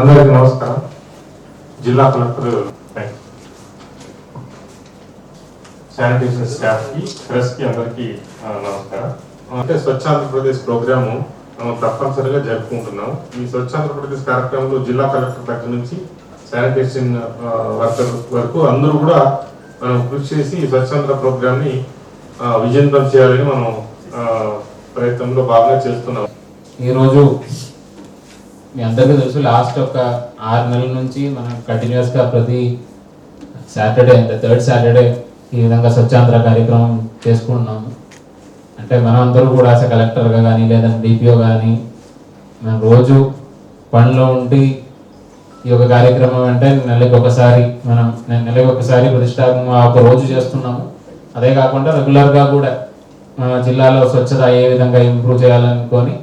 అందరికీ నమస్కారం. జిల్లా కలెక్టర్ శానిటేషన్ స్టాఫ్కి ప్రెస్కి అందరికీ నమస్కారం. అంటే స్వచ్ఛ ఆంధ్రప్రదేశ్ ప్రోగ్రాము మనం తప్పనిసరిగా జరుపుకుంటున్నాము. ఈ స్వచ్ఛ ఆంధ్రప్రదేశ్ కార్యక్రమంలో జిల్లా కలెక్టర్ దగ్గర నుంచి శానిటేషన్ వర్కర్ వరకు అందరూ కూడా మనం కృషి చేసి ఈ స్వచ్ఛాంధ్ర ప్రోగ్రామ్ని విజయవంతం చేయాలని మనం ప్రయత్నంలో బాగా చేస్తున్నాం ఈరోజు మీ అందరికీ తెలుసు లాస్ట్ ఒక ఆరు నెలల నుంచి మనం కంటిన్యూస్గా ప్రతి సాటర్డే అంటే థర్డ్ సాటర్డే ఈ విధంగా స్వచ్ఛాంధ్ర కార్యక్రమం చేసుకుంటున్నాము. అంటే మనం అందరూ కూడా అసలు కలెక్టర్గా కానీ లేదంటే డిపిఓ కానీ మనం రోజు పనిలో ఉండి ఈ యొక్క కార్యక్రమం అంటే నెలకి ఒకసారి మనం నేను నెలకి ఒకసారి ప్రతిష్టాత్మక ఒక రోజు చేస్తున్నాము. అదే కాకుండా రెగ్యులర్గా కూడా మన జిల్లాలో స్వచ్ఛత ఏ విధంగా ఇంప్రూవ్ చేయాలనుకొని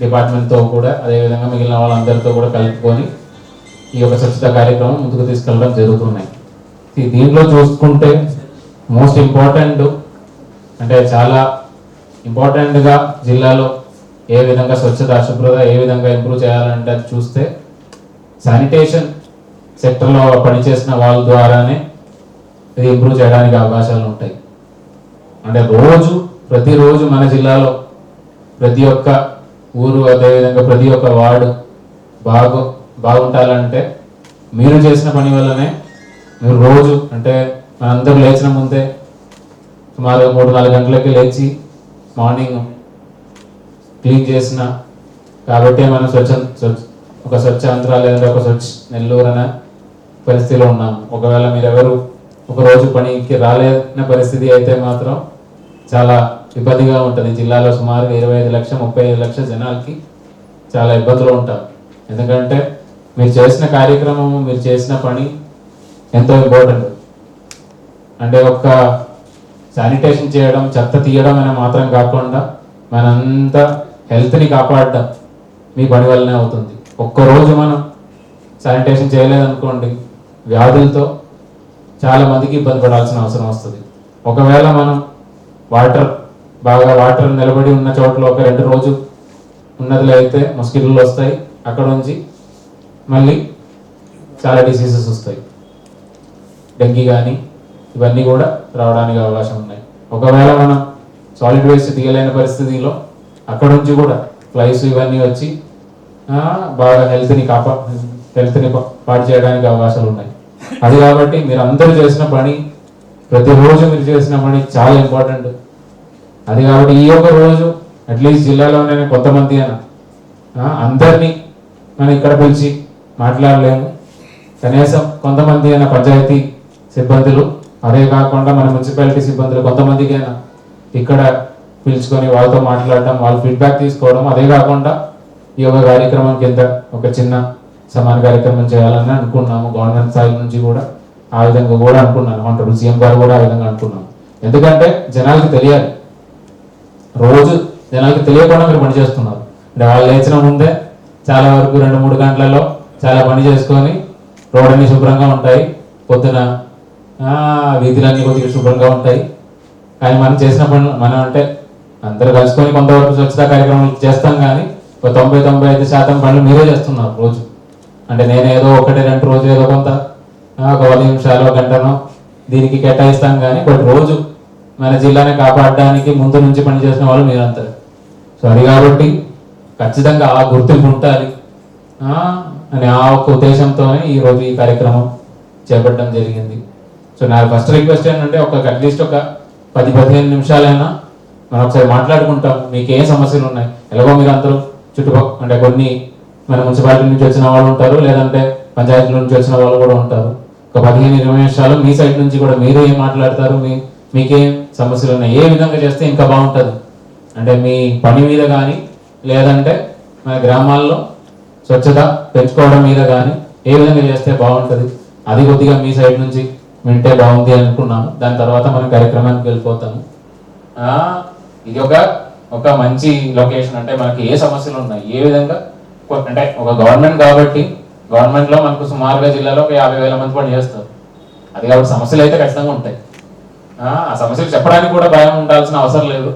డిపార్ట్మెంట్తో కూడా అదేవిధంగా మిగిలిన వాళ్ళందరితో కూడా కలుపుకొని ఈ యొక్క స్వచ్ఛత కార్యక్రమం ముందుకు తీసుకెళ్ళడం జరుగుతున్నాయి దీంట్లో చూసుకుంటే మోస్ట్ ఇంపార్టెంట్ అంటే చాలా ఇంపార్టెంట్గా జిల్లాలో ఏ విధంగా స్వచ్ఛత శుభ్రత ఏ విధంగా ఇంప్రూవ్ చేయాలంటే అది చూస్తే శానిటేషన్ సెక్టర్లో పనిచేసిన వాళ్ళ ద్వారానే ఇది ఇంప్రూవ్ చేయడానికి అవకాశాలు ఉంటాయి. అంటే రోజు ప్రతిరోజు మన జిల్లాలో ప్రతి ఒక్క ఊరు అదేవిధంగా ప్రతి ఒక్క వార్డు బాగు బాగుంటాలంటే మీరు చేసిన పని వల్లనే మీరు రోజు అంటే మనందరూ లేచిన ముందే సుమారు మూడు నాలుగు గంటలకి లేచి మార్నింగ్ క్లీన్ చేసిన కాబట్టి మనం స్వచ్ఛ స్వచ్ఛ ఒక స్వచ్ఛాంధ్ర లేదంటే ఒక స్వచ్ఛ నెల్లూరు అనే పరిస్థితిలో ఉన్నాం. ఒకవేళ మీరెవరు ఒక రోజు పనికి రాలేని పరిస్థితి అయితే మాత్రం చాలా ఇబ్బందిగా ఉంటుంది. జిల్లాలో సుమారుగా ఇరవై ఐదు లక్షల ముప్పై ఐదు లక్షల జనాలకి చాలా ఇబ్బందులు ఉంటారు. ఎందుకంటే మీరు చేసిన కార్యక్రమం మీరు చేసిన పని ఎంతో ఇంపార్టెంట్. అంటే ఒక్క శానిటేషన్ చేయడం చెత్త తీయడం అనే మాత్రం కాకుండా మనంతా హెల్త్ని కాపాడడం మీ పని వల్లనే అవుతుంది. ఒక్కరోజు మనం శానిటేషన్ చేయలేదనుకోండి వ్యాధులతో చాలామందికి ఇబ్బంది పడాల్సిన అవసరం వస్తుంది. ఒకవేళ మనం వాటర్ బాగా వాటర్ నిలబడి ఉన్న చోట్ల ఒక రెండు రోజు ఉన్నదిలో అయితే మస్కిటోలు వస్తాయి. అక్కడ నుంచి మళ్ళీ చాలా డిసీజెస్ వస్తాయి. డెంగీ కానీ ఇవన్నీ కూడా రావడానికి అవకాశం ఉన్నాయి. ఒకవేళ మనం సాలిడ్ వేస్ట్ తీయలేని పరిస్థితిలో అక్కడ నుంచి కూడా ఫ్లైస్ ఇవన్నీ వచ్చి బాగా హెల్త్ని కాపా హెల్త్ని పాటు పాడు చేయడానికి అవకాశాలు ఉన్నాయి. అది కాబట్టి మీరు అందరూ చేసిన పని ప్రతిరోజు మీరు చేసిన పని చాలా ఇంపార్టెంట్ అది కాబట్టి ఈ యొక్క రోజు అట్లీస్ట్ జిల్లాలోనే కొంతమంది అయినా అందరినీ మనం ఇక్కడ పిలిచి మాట్లాడలేము. కనీసం కొంతమంది అయినా పంచాయతీ సిబ్బందులు అదే కాకుండా మన మున్సిపాలిటీ సిబ్బందులు కొంతమందికి అయినా ఇక్కడ పిలుచుకొని వాళ్ళతో మాట్లాడడం వాళ్ళ ఫీడ్బ్యాక్ తీసుకోవడం అదే కాకుండా ఈ యొక్క కార్యక్రమం కింద ఒక చిన్న సమాన కార్యక్రమం చేయాలని అనుకున్నాము. గవర్నమెంట్ స్థాయి నుంచి కూడా ఆ విధంగా కూడా అనుకున్నాను. ఆనరబుల్ సీఎం గారు కూడా ఆ విధంగా అనుకున్నాం ఎందుకంటే జనాలకి తెలియాలి. రోజు జనాలకి తెలియకుండా మీరు పని చేస్తున్నారు. అంటే వాళ్ళు లేచిన ముందే చాలా వరకు రెండు మూడు గంటలలో చాలా పని చేసుకొని రోడ్లన్నీ శుభ్రంగా ఉంటాయి. పొద్దున ఆ, వీధులన్నీ కొద్దిగా శుభ్రంగా ఉంటాయి. కానీ మనం చేసిన పనులు మనం అంటే అందరూ కలుసుకొని కొంతవరకు స్వచ్ఛత కార్యక్రమాలు చేస్తాం కానీ ఒక తొంభై తొంభై ఐదు శాతం పనులు మీరే చేస్తున్నారు రోజు. అంటే నేను ఏదో ఒకటి రెండు రోజు ఏదో కొంత ఒక పది నిమిషాలు గంటనో దీనికి కేటాయిస్తాం కానీ బట్ రోజు మన జిల్లాని కాపాడడానికి ముందు నుంచి పనిచేసిన వాళ్ళు మీరంతా. సో అది కాబట్టి ఖచ్చితంగా ఆ గుర్తింపు ఉండాలి. అని ఆ ఒక్క ఉద్దేశంతోనే ఈ ఈ కార్యక్రమం చేపట్టడం జరిగింది. సో నా ఫస్ట్ రిక్వెస్ట్ ఏంటంటే ఒక అట్లీస్ట్ ఒక పది పదిహేను నిమిషాలైనా మనం ఒకసారి మాట్లాడుకుంటాం. మీకు ఏ సమస్యలు ఉన్నాయి? ఎలాగో మీరు అందరూ చుట్టుపక్కల అంటే కొన్ని మన మున్సిపాలిటీ నుంచి వచ్చిన వాళ్ళు ఉంటారు లేదంటే పంచాయతీల నుంచి వచ్చిన వాళ్ళు కూడా ఉంటారు. ఒక పదిహేను ఇరవై నిమిషాలు మీ సైడ్ నుంచి కూడా మీరు ఏం మాట్లాడతారు. మీ మీకేం సమస్యలు ఉన్నాయి ఏ విధంగా చేస్తే ఇంకా బాగుంటుంది? అంటే మీ పని మీద కానీ లేదంటే మన గ్రామాల్లో స్వచ్ఛత పెంచుకోవడం మీద కానీ ఏ విధంగా చేస్తే బాగుంటుంది? అది కొద్దిగా మీ సైడ్ నుంచి వింటే బాగుంది అనుకున్నాను. దాని తర్వాత మనం కార్యక్రమానికి వెళ్ళిపోతాము. ఇది ఒక ఒక మంచి లొకేషన్. అంటే మనకి ఏ సమస్యలు ఉన్నాయి? ఏ విధంగా? అంటే ఒక గవర్నమెంట్ కాబట్టి గవర్నమెంట్లో మనకు సుమారుగా జిల్లాలో ఒక యాభై వేల మంది పని చేస్తారు. అది కాబట్టి సమస్యలు అయితే ఖచ్చితంగా ఉంటాయి. ఆ సమస్యలు చెప్పడానికి కూడా భయం ఉండాల్సిన అవసరం లేదు.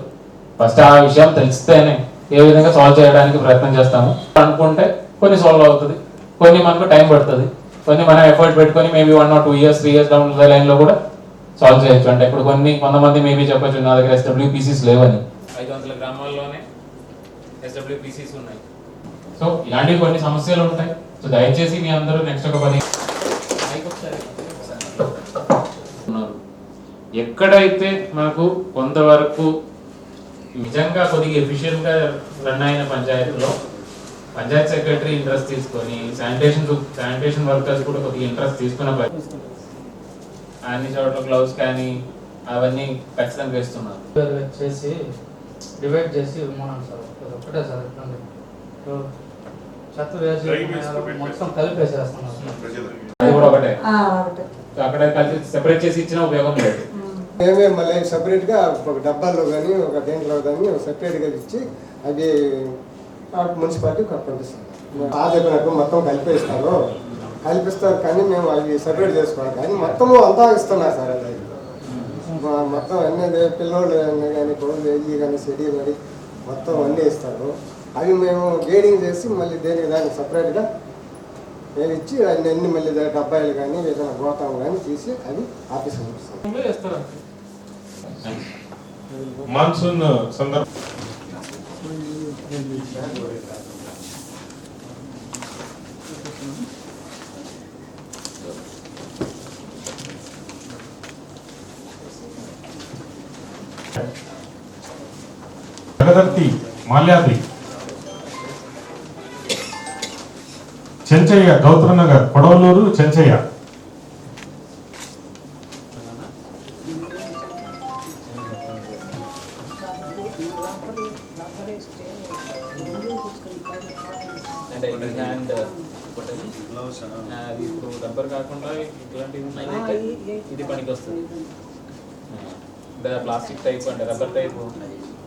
ఫస్ట్ ఆ విషయం తెలిస్తేనే ఏ విధంగా సాల్వ్ చేయడానికి ప్రయత్నం చేస్తాము. అనుకుంటే కొన్ని సాల్వ్ అవుతుంది. కొన్ని మనకు టైం పడుతుంది. కొన్ని మనం ఎఫర్ట్ పెట్టుకొని maybe one or two years three years down the లైన్లో కూడా సాల్వ్ చేయొచ్చు. అంటే ఇప్పుడు కొన్ని కొంతమంది మేబీ చెప్పొచ్చు నా దగ్గర ఎస్డబ్ల్యూపీసీస్ లేవని. ఐదు వందల గ్రామాల్లోనే ఎస్డబ్ల్యూపీసీస్ ఉన్నాయి. సో ఇలాంటి కొన్ని సమస్యలు ఉంటాయి. సో దయచేసి మీ అందరూ నెక్స్ట్ ఒక పది ఉన్నారు. ఎక్కడైతే మనకు కొంతవరకు నిజంగా కొద్దిగా ఎఫిషియెంట్గా రన్ అయిన పంచాయతీలో పంచాయత్ సెక్రటరీ ఇంట్రెస్ట్ తీసుకొని శానిటేషన్ శానిటేషన్ వర్కర్స్ కూడా కొద్దిగా ఇంట్రెస్ట్ తీసుకున్న పని అన్ని చోట్ల గ్లౌస్ కానీ అవన్నీ ఖచ్చితంగా ఇస్తున్నారు వేరు చేసి డివైడ్ చేసి సార్ అది ఒక్కటే సార్ ఇబ్బంది. ఇప్పుడు చెత్త వేసి మొత్తం ఒకటే. ఒకటి. అక్కడ కలిసి సెపరేట్ చేసి ఇచ్చిన ఉపయోగం లేదు. మేమే మళ్ళీ సపరేట్గా ఒక డబ్బాల్లో కానీ ఒక దేంట్లో కానీ సపరేట్గా ఇచ్చి అవి మున్సిపాలిటీకి పంపిస్తాం ఆ చెప్పినట్టు మొత్తం కలిపేస్తారు. కల్పిస్తారు కానీ మేము అవి సపరేట్ చేసుకోవాలి. కానీ మొత్తము అంతా ఇస్తున్నారు సార్ అది. మొత్తం అన్ని పిల్లోళ్ళు కానీ కొడుకు ఏజీ కానీ సెడీ కానీ మొత్తం అన్నీ ఇస్తారు. అవి మేము గేడింగ్ చేసి మళ్ళీ దేనికి దానికి సపరేట్గా మేము ఇచ్చి అన్ని మళ్ళీ డబ్బాయిలు కానీ ఏదైనా గోతాం కానీ తీసి అవి ఆఫీస్కి పంపిస్తాం చేస్తారు? మాన్సూన్ సందర్భ. జగదర్తి మాల్యాద్రి. చెంచయ్య గౌతమనగర్ కొడవలూరు చెంచయ్య అంటే ఇది హ్యాండ్ అది ఇప్పుడు రబ్బర్ కాకుండా ఇట్లాంటివి ఉన్నాయి ఇది పనికి వస్తుంది ప్లాస్టిక్ టైప్ అంటే రబ్బర్ టైప్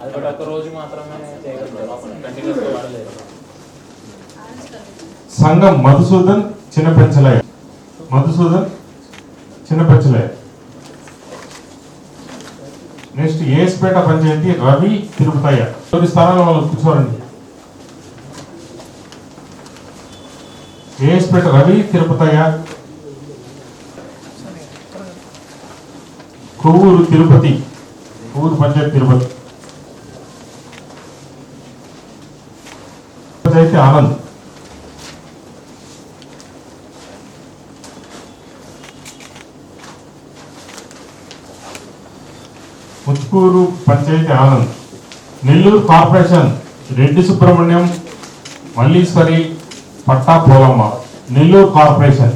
అది కూడా ఒక రోజు మాత్రమే చేయగలుగుతారు కంటిన్యూస్గా వాడలేదు సంఘం మధుసూదన్ చిన్నపెంచలయ్య. మధుసూదన్ చిన్నపెంచలయ్య. నెక్స్ట్ ఏఎస్పేట పంచాయతీ రవి తిరుపతయ్య. తొలి స్థానాల్లో వాళ్ళు కూర్చోరండి ఏఎస్పేట రవి తిరుపతయ్య. కొవ్వూరు తిరుపతి. కొవ్వూరు పంచాయతీ తిరుపతి. పంచాయతీ ఆనంద్. పుత్కూరు పంచాయతీ ఆనంద్ నెల్లూరు కార్పొరేషన్ రెడ్డి సుబ్రహ్మణ్యం మల్లీశ్వరి పట్టా పోలమ్మ నెల్లూరు కార్పొరేషన్.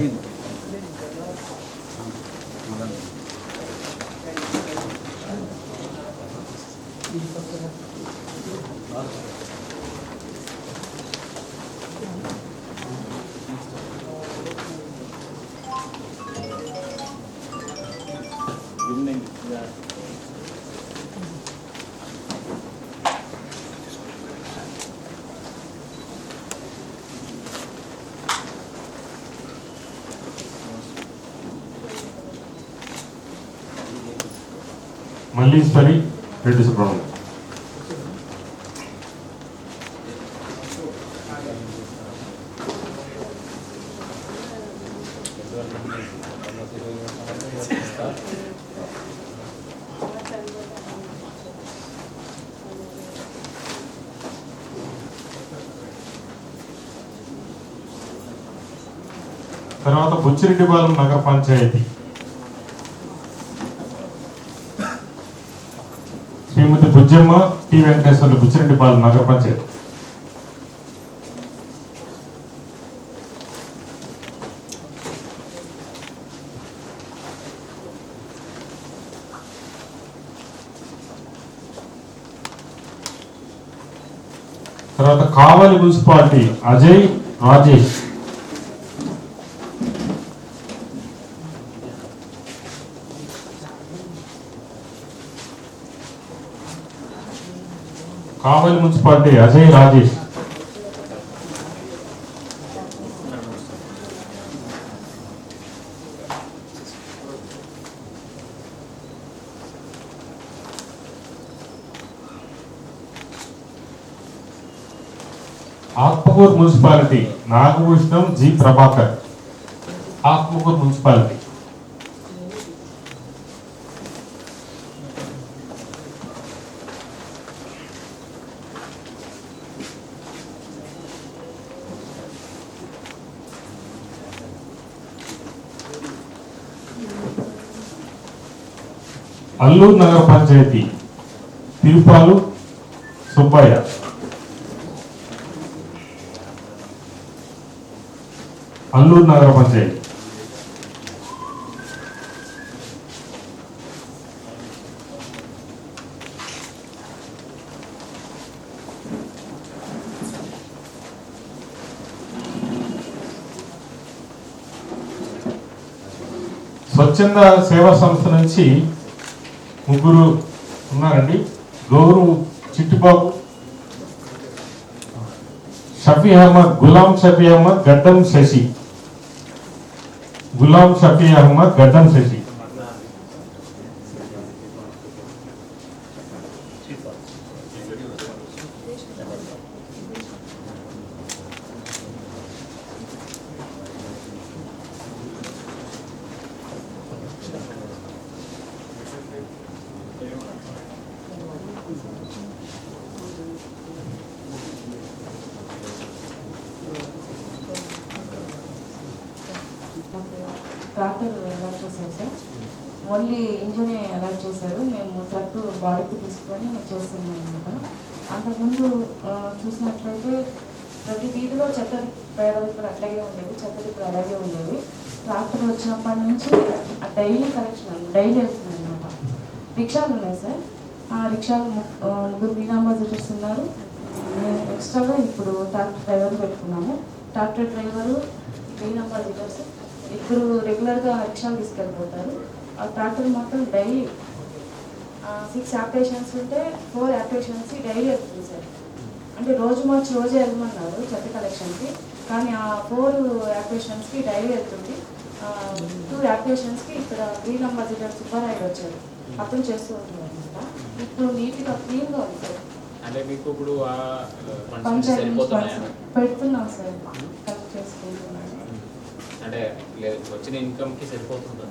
మల్లీశ్వరి రెడ్డి సుబ్రహ్మణ్యం తర్వాత బుచ్చిరెడ్డిపాలెం నగర పంచాయతీ. శ్రీమతి బుజ్జమ్మ టి. వెంకటేశ్వర్లు బుచ్చిరెడ్డిపాలెం నగర పంచాయతీ. తర్వాత Kavali municipality Ajay Rajesh. Kavali municipality Ajay Rajesh. Atmakur municipality Nagabhushanam G Prabhakar. Atmakur municipality. Allur నగర పంచాయతీ తిరుపాలు సుబ్బయ్య. అల్లూరు నగర పంచాయతీ. స్వచ్ఛంద సేవా సంస్థ నుంచి ముగ్గురు ఉన్నారండి. గౌరు చిట్టిబాబు. షఫీ అహ్మద్ గులాం షఫీ అహ్మద్ గడ్డం శశి. గులాం షఫీ అహ్మద్ గడ్డం శశి. ట్రాక్టర్ అలర్ట్ చేశారు సార్. ఓన్లీ ఇంజనే అలర్ట్ చేశారు. మేము ట్రక్ బాడీకి తీసుకొని చేస్తున్నాం అనమాట అంతకుముందు చూసినట్లయితే ప్రతి వీధిలో చెత్త పేడలు ఇప్పుడు అట్లాగే ఉండేవి చెత్త ఇప్పుడు అలాగే ఉండేవి. ట్రాక్టర్ వచ్చినప్పటి నుంచి డైలీ కలెక్షన్ డైలీ వెళ్తుంది అనమాట రిక్షాలు ఉన్నాయి సార్. ఆ రిక్షాలు ముగ్గురు మీనాంబాజిటర్స్ ఉన్నారు. మేము ఎక్స్ట్రాగా ఇప్పుడు ట్రాక్టర్ డ్రైవర్ పెట్టుకున్నాము. ట్రాక్టర్ డ్రైవరు మీనాంబాజిటర్స్ ఇప్పుడు రెగ్యులర్గా రిక్షాలు తీసుకెళ్ళిపోతారు ఆ ట్రాక్టర్ మాత్రం డైలీ సిక్స్ యాప్టేషన్స్ ఉంటే ఫోర్ యాప్టేషన్స్ డైలీ వెళ్తుంది సార్ అంటే రోజు మార్చి రోజే వెళ్ళమన్నారు చెత్త కలెక్షన్కి కానీ ఆ ఫోర్ యాప్టేషన్స్కి డైలీ వెళ్తుంది. టూ యాప్టేషన్స్కి ఇక్కడ గ్రీన్ అంబాసిడర్ సుబ్బారాయుడు వచ్చారు అప్పుడు చేస్తూ ఉంటారు అనమాట ఇప్పుడు నీట్గా క్లీన్గా ఉంది సార్. అంటే మీకు ఇప్పుడు పెడుతున్నాం సార్. అంటే లేదు వచ్చిన ఇన్కమ్కి సరిపోతుందా.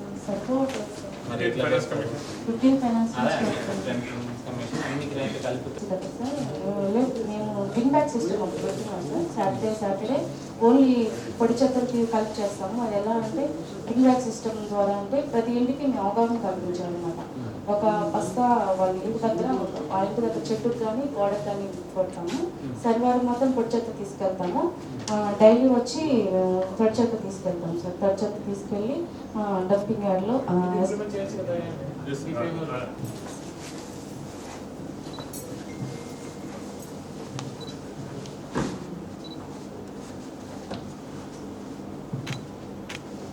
బ్యాగ్ సిస్టమ్ ఒకటి పెడుతున్నాం సార్. సాటర్డే సాటర్డే ఓన్లీ పొడి చెత్తలకి కలెక్ట్ చేస్తాము. అది ఎలా అంటే గ్రీన్ బ్యాగ్ సిస్టమ్ ద్వారా అంటే ప్రతి ఇంటికి మేము అవగాహన కల్పించాలన్నమాట. ఒక బస్తా వాళ్ళ ఇంటి దగ్గర వాళ్ళ ఇంటి దగ్గర చెట్టుకు కానీ గోడకు కానీ కొడతాము. శనివారం మాత్రం పొడి చెత్త తీసుకెళ్తాము. డైలీ వచ్చి ఆ, తడి చెత్త తీసుకెళ్తాం సార్. తడి చెత్త తీసుకెళ్ళి డంపింగ్ యార్డ్లో